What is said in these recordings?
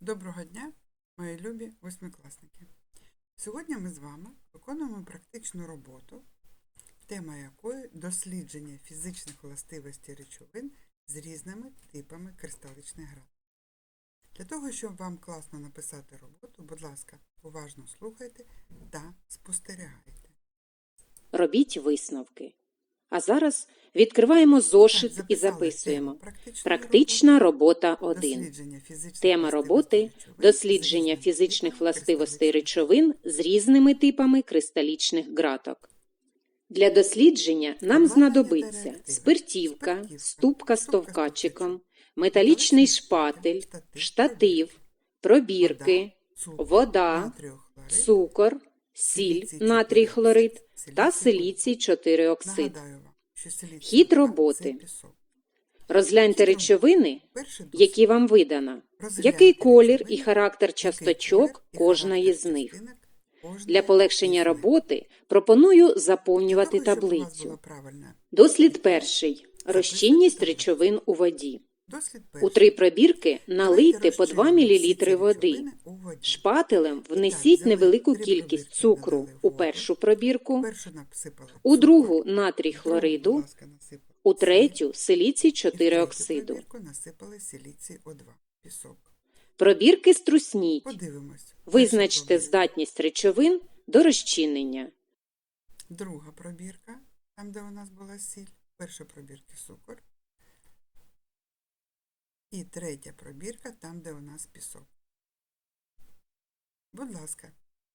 Доброго дня, мої любі восьмикласники. Сьогодні ми з вами виконуємо практичну роботу, тема якої дослідження фізичних властивостей речовин з різними типами кристаличних град. Для того, щоб вам класно написати роботу, будь ласка, уважно слухайте та спостерігайте. Робіть висновки. А зараз відкриваємо зошит Так, і записуємо. Практична робота 1. Тема роботи дослідження фізичних властивостей речовин з різними типами кристалічних ґраток. Для дослідження нам знадобиться спиртівка, ступка з товкачиком, металічний шпатель, штатив, пробірки, вода, цукор, сіль натрій хлорид та силіцій 4 оксид. Хід – роботи. Розгляньте речовини, які вам видано. Який колір і характер часточок кожної з них. Для полегшення роботи пропоную заповнювати таблицю. Дослід перший. Розчинність речовин у воді. У три пробірки налийте по 2 розчинимо мл води. Шпателем внесіть невелику кількість цукру у першу пробірку, у другу натрій хлориду, у третю силіцій і 4 оксиду. пробірку насипали силіцій О2, пісок. Пробірки струсніть. Визначте здатність речовин до розчинення. Друга пробірка, там, де у нас була сіль. Перша пробірка цукор. І третя пробірка, там, де у нас пісок. Будь ласка,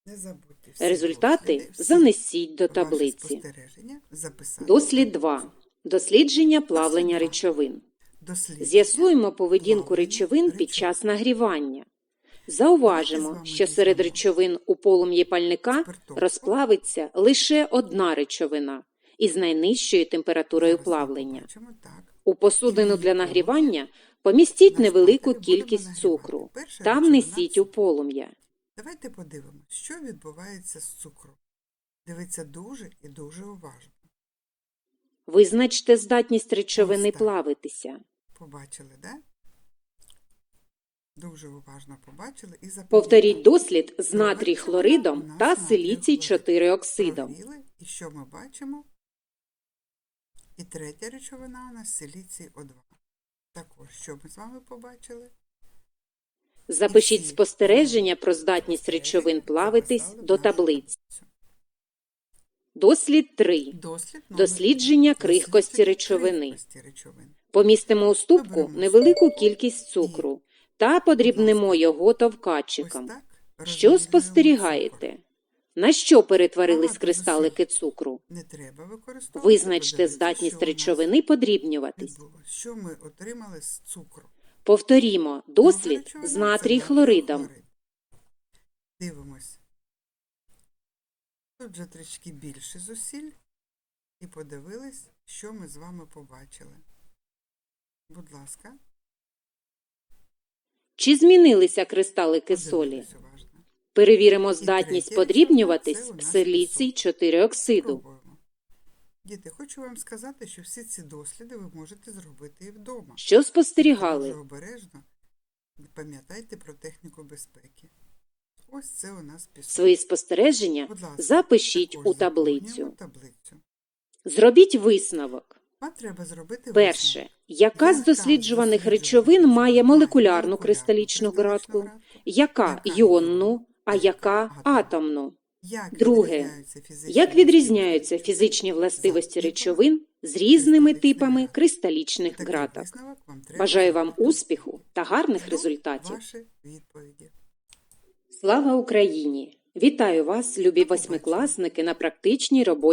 не забудьте всі Результати досліди, всі занесіть до ваші таблиці. спостереження записати. Дослід 2. Дослідження плавлення речовин. Дослідження З'ясуємо поведінку плавлення речовин під речовин. час нагрівання. Давайте з Зауважимо, вами що серед речовин у полум'ї пальника розплавиться лише одна речовина із найнижчою температурою Зараз ми плавлення. побачимо, так. У посудину для нагрівання помістіть невелику кількість цукру та внесіть у полум'я. Давайте подивимося, що відбувається з цукром. Дивіться дуже і дуже уважно. Визначте здатність речовини Ось так. плавитися. Побачили, да? Дуже уважно побачили і запам'ятали. Повторіть дослід з натрій хлоридом та силіцій 4 оксидом. І що ми бачимо? І третя речовина у нас силіцій О2. Також, що ми з вами побачили? Запишіть спостереження про здатність речовин плавитись до таблиць. Дослід 3. Дослід Дослідження крихкості речовини. Помістимо у ступку невелику кількість цукру та подрібнемо його товкачиком. Що спостерігаєте? На що перетворились кристалики цукру? Не треба використовувати. Визначте здатність речовини подрібнюватись. Що ми отримали з цукру? Повторімо дослід з натрій хлоридом. Дивимось. Тут вже трішки більше зусиль. І подивились, що ми з вами побачили. Будь ласка, Чи змінилися кристалики солі? Перевіримо здатність подрібнюватись силіцій 4 оксиду. Діти, хочу вам сказати, що всі ці досліди ви можете зробити і вдома. Що Дуже спостерігали? обережно пам'ятайте про техніку безпеки. Ось це у нас пісок. Свої спостереження ласка, запишіть у таблицю. таблицю. Зробіть висновок. Треба зробити Перше. висновок. Яка з досліджуваних речовин має молекулярну кристалічну градку? Яка іонну, а яка атомну? Друге. Як відрізняються фізичні властивості речовин з різними типами кристалічних граток? Бажаю вам успіху та гарних результатів. Слава Україні! Вітаю вас, любі восьмикласники, на практичній роботі.